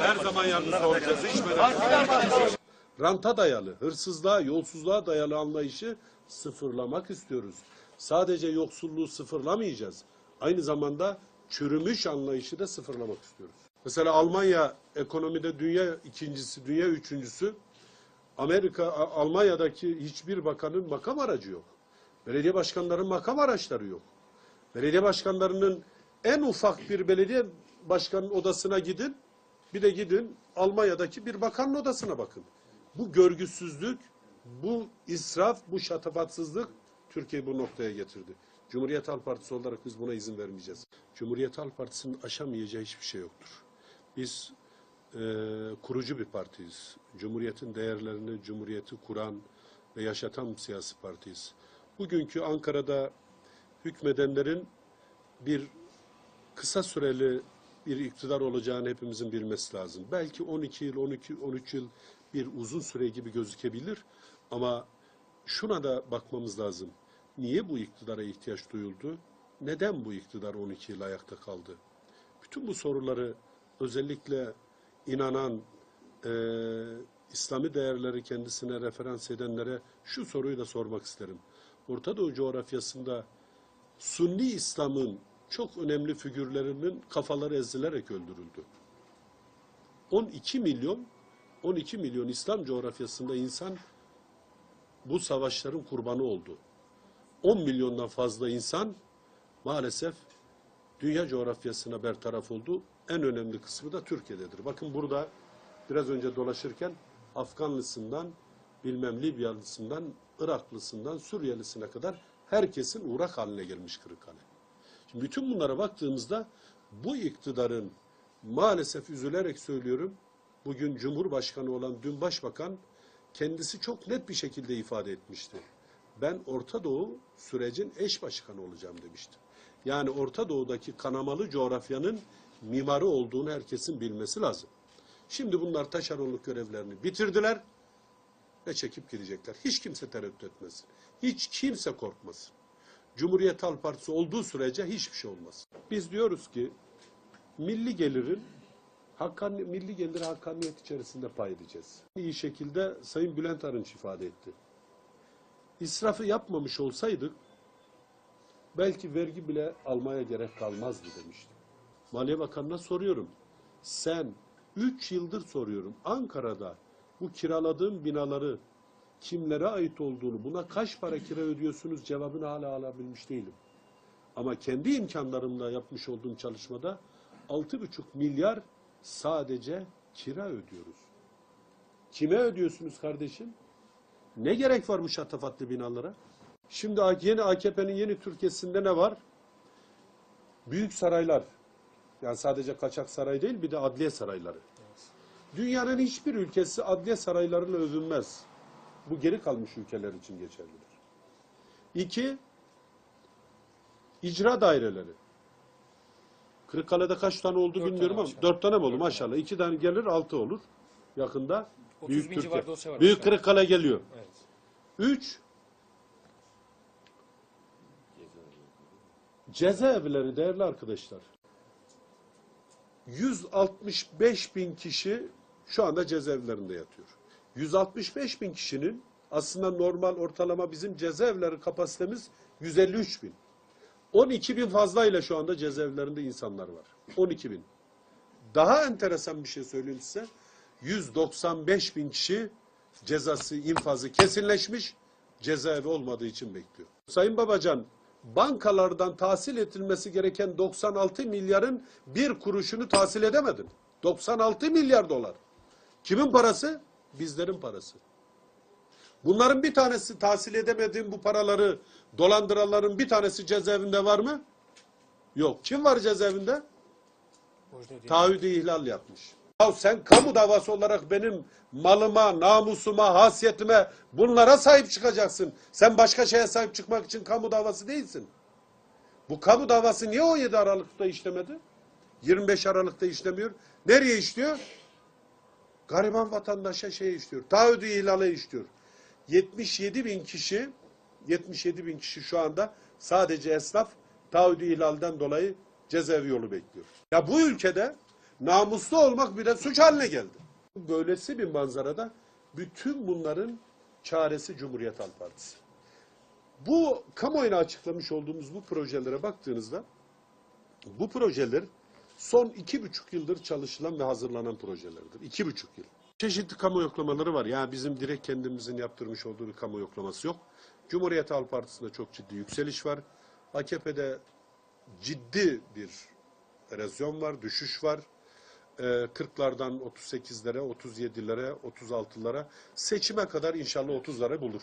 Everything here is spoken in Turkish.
Her zaman yanınızda olacağız. Hiç merak etmeyin. Ranta dayalı, hırsızlığa, yolsuzluğa dayalı anlayışı sıfırlamak istiyoruz. Sadece yoksulluğu sıfırlamayacağız. Aynı zamanda çürümüş anlayışı da sıfırlamak istiyoruz. Mesela Almanya ekonomide dünya ikincisi, dünya üçüncüsü. Amerika, Almanya'daki hiçbir bakanın makam aracı yok. Belediye başkanlarının makam araçları yok. Belediye başkanlarının en ufak bir belediye başkanının odasına gidin, bir de gidin Almanya'daki bir bakanın odasına bakın. Bu görgüsüzlük, bu israf, bu şatafatsızlık Türkiye'yi bu noktaya getirdi. Cumhuriyet Halk Partisi olarak biz buna izin vermeyeceğiz. Cumhuriyet Halk Partisi'nin aşamayacağı hiçbir şey yoktur. Biz e, kurucu bir partiyiz. Cumhuriyetin değerlerini, cumhuriyeti kuran ve yaşatan bir siyasi partiyiz. Bugünkü Ankara'da hükmedenlerin bir kısa süreli bir iktidar olacağını hepimizin bilmesi lazım. Belki 12 yıl, 12, 13 yıl bir uzun süre gibi gözükebilir ama şuna da bakmamız lazım. Niye bu iktidara ihtiyaç duyuldu? Neden bu iktidar 12 yıl ayakta kaldı? Bütün bu soruları özellikle inanan, e, İslami değerleri kendisine referans edenlere şu soruyu da sormak isterim. Orta Doğu coğrafyasında Sunni İslam'ın çok önemli figürlerinin kafaları ezilerek öldürüldü. 12 milyon 12 milyon İslam coğrafyasında insan bu savaşların kurbanı oldu. 10 milyondan fazla insan maalesef dünya coğrafyasına bertaraf oldu. En önemli kısmı da Türkiye'dedir. Bakın burada biraz önce dolaşırken Afganlısından bilmem Libyalısından Iraklısından Suriyelisine kadar herkesin uğrak haline gelmiş Kırıkkale. Şimdi bütün bunlara baktığımızda bu iktidarın maalesef üzülerek söylüyorum bugün Cumhurbaşkanı olan dün Başbakan kendisi çok net bir şekilde ifade etmişti. Ben Orta Doğu sürecin eş başkanı olacağım demişti. Yani Orta Doğu'daki kanamalı coğrafyanın mimarı olduğunu herkesin bilmesi lazım. Şimdi bunlar taşeronluk görevlerini bitirdiler ve çekip gidecekler. Hiç kimse tereddüt etmesin. Hiç kimse korkmasın. Cumhuriyet Halk Partisi olduğu sürece hiçbir şey olmaz. Biz diyoruz ki milli gelirin hakkani, milli geliri hakkaniyet içerisinde pay edeceğiz. İyi şekilde Sayın Bülent Arınç ifade etti. İsrafı yapmamış olsaydık belki vergi bile almaya gerek kalmazdı demişti. Maliye Bakanı'na soruyorum. Sen 3 yıldır soruyorum. Ankara'da bu kiraladığın binaları kimlere ait olduğunu, buna kaç para kira ödüyorsunuz cevabını hala alabilmiş değilim. Ama kendi imkanlarımla yapmış olduğum çalışmada 6,5 milyar sadece kira ödüyoruz. Kime ödüyorsunuz kardeşim? Ne gerek var bu şatafatlı binalara? Şimdi yeni AKP'nin yeni Türkiye'sinde ne var? Büyük saraylar. Yani sadece kaçak saray değil bir de adliye sarayları. Dünyanın hiçbir ülkesi adliye saraylarıyla övünmez. Bu geri kalmış ülkeler için geçerlidir. İki, icra daireleri. Kırıkkale'de kaç tane oldu Dört bilmiyorum tane ama dört tane mi oldu maşallah. İki tane gelir altı olur yakında. 30 Büyük bin Türkiye. dosya var Büyük. Kırıkkale geliyor. Evet. Üç, cezaevleri değerli arkadaşlar. 165 bin kişi şu anda cezaevlerinde yatıyor. 165 bin kişinin aslında normal ortalama bizim cezaevleri kapasitemiz 153 bin. 12 bin fazlayla şu anda cezaevlerinde insanlar var. 12 bin. Daha enteresan bir şey söyleyeyim size. 195 bin kişi cezası, infazı kesinleşmiş, cezaevi olmadığı için bekliyor. Sayın Babacan, bankalardan tahsil edilmesi gereken 96 milyarın bir kuruşunu tahsil edemedin. 96 milyar dolar. Kimin parası? Bizlerin parası. Bunların bir tanesi tahsil edemediğin bu paraları dolandıranların bir tanesi cezaevinde var mı? Yok. Kim var cezaevinde? Taahhüdü ihlal yapmış. Ya sen kamu davası olarak benim malıma, namusuma, hasiyetime bunlara sahip çıkacaksın. Sen başka şeye sahip çıkmak için kamu davası değilsin. Bu kamu davası niye 17 Aralık'ta işlemedi? 25 Aralık'ta işlemiyor. Nereye işliyor? Gariban vatandaşa şey işliyor. Taahhüdü ihlale işliyor. 77 bin kişi 77 bin kişi şu anda sadece esnaf taahhüdü ihlalden dolayı cezaevi yolu bekliyor. Ya bu ülkede namuslu olmak bile suç haline geldi. Böylesi bir manzarada bütün bunların çaresi Cumhuriyet Halk Partisi. Bu kamuoyuna açıklamış olduğumuz bu projelere baktığınızda bu projeler son iki buçuk yıldır çalışılan ve hazırlanan projelerdir. İki buçuk yıl. Çeşitli kamu yoklamaları var. Yani bizim direkt kendimizin yaptırmış olduğu bir kamu yoklaması yok. Cumhuriyet Halk Partisi'nde çok ciddi yükseliş var. AKP'de ciddi bir erozyon var, düşüş var. Ee, 40'lardan 38'lere, 37'lere, 36'lara seçime kadar inşallah 30'lara bulur.